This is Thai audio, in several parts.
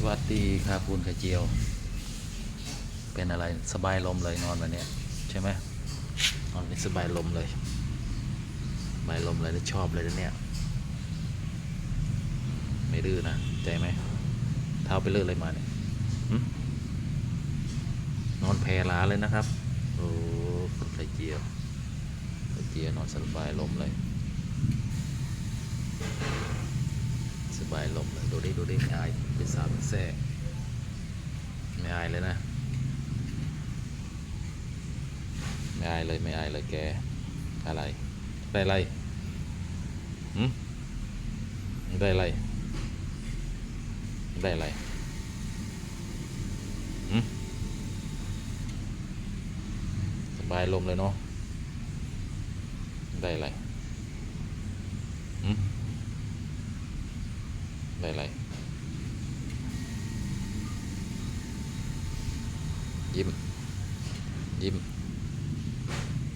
สวัสดีครับคุณไข่เจียว เป็นอะไรสบายลมเลยนอนวันนี้ใช่ไหมนอนนี่สบายลมเลยสบายลมเลยแล้วชอบเลยนะเนี่ย ไม่ดื้อนะใจไหมเท้าไปเลื่อนเลยมาเนี่ยนอนแพลาเลยนะครับ โอ้คุณไข่เจียวไข่เจียวนอนสบายลมเลย ส บายลมเลยดูดิดูดิไม่อายเป็นสาวเป็นแซ่ไม่อายเลยนะ ไม่อายเลยไม่อายเลยแกอะไรได้ไรหืมได้ไรได้ไรหืมสบายลมเลยเนาะได้ไรหืม ได้อะไรยิ้ม ยิ้ม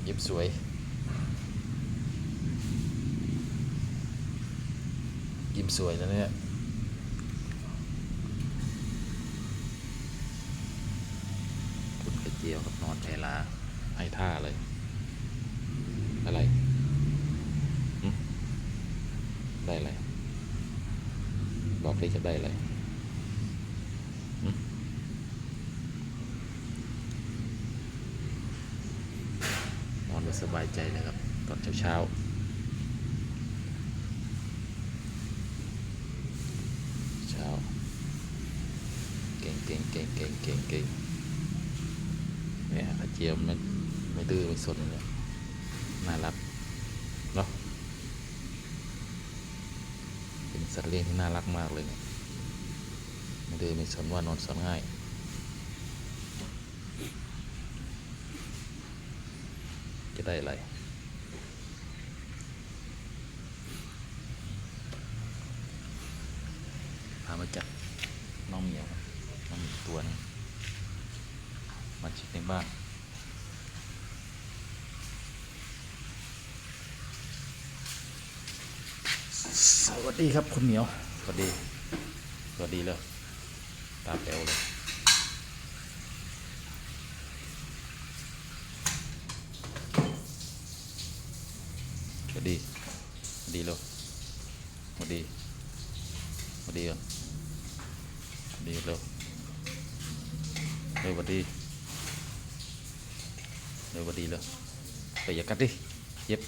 ยิ้มสวย ยิ้มสวยนะเนี่ยคุณกระเจียวกับนอนแพลาให้ท่าเลย อะไรหึได้อะไร ได้จะได้อะไรนอนสบายใจนะครับ ตอนเช้าเช้าเช้าเก่งเก่งเก่งเก่งเก่งเก่งเนี่ยเจียมมันไม่ดื้อไม่สนเลยน่ารักเนาะ เป็น สัตว์เลี้ยงที่น่ารักมากเลยเนี่ยไม่ดื้ม่สนว่านอนสอนง่ายจะได้อะไรพามาจับน้องเหมียวครับน้องเหมียวตัวนึงมาชิดในบ้าน สวัสดีครับคุณเหมียว สวัสดี สวัสดีเลย ตาแป๋วเลย สวัสดี สวัสดีเลยสวัสดี สวัสดีก่อนสวัสดีเร็วเร็วสวัสดีเร็วสวัสดีเลยไปอย่ากัดดิเจ็บ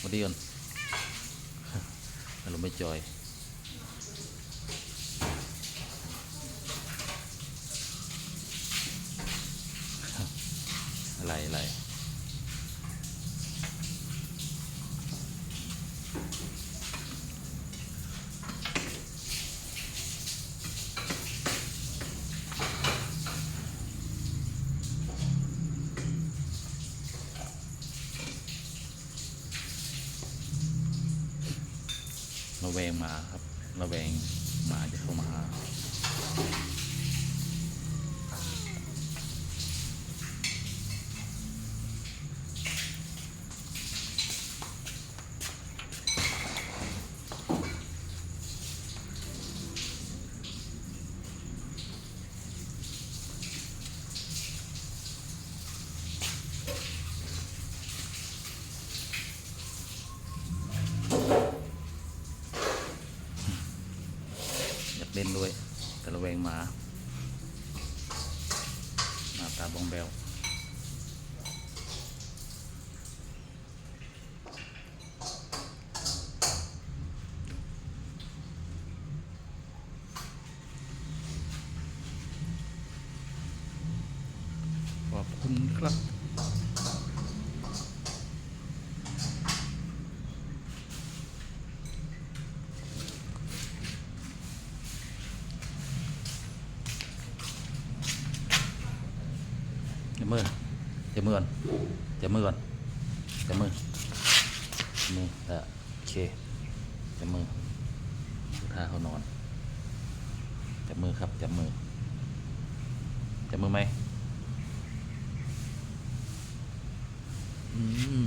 สวัสดีก่อน อารมณ์ไม่จอยอะไรอะไร ระแวงหมาครับ ระแวงหมาจะเข้ามา เล่นด้วย แต่ระแวงหมาหน้าตาบองแบวขอบคุณครับ จะมือจะมือก่อนจะมือก่อนจะมือมือเออโอเคจะมือท่าเขานอนจับมือครับจับมือจับมือไหมอืม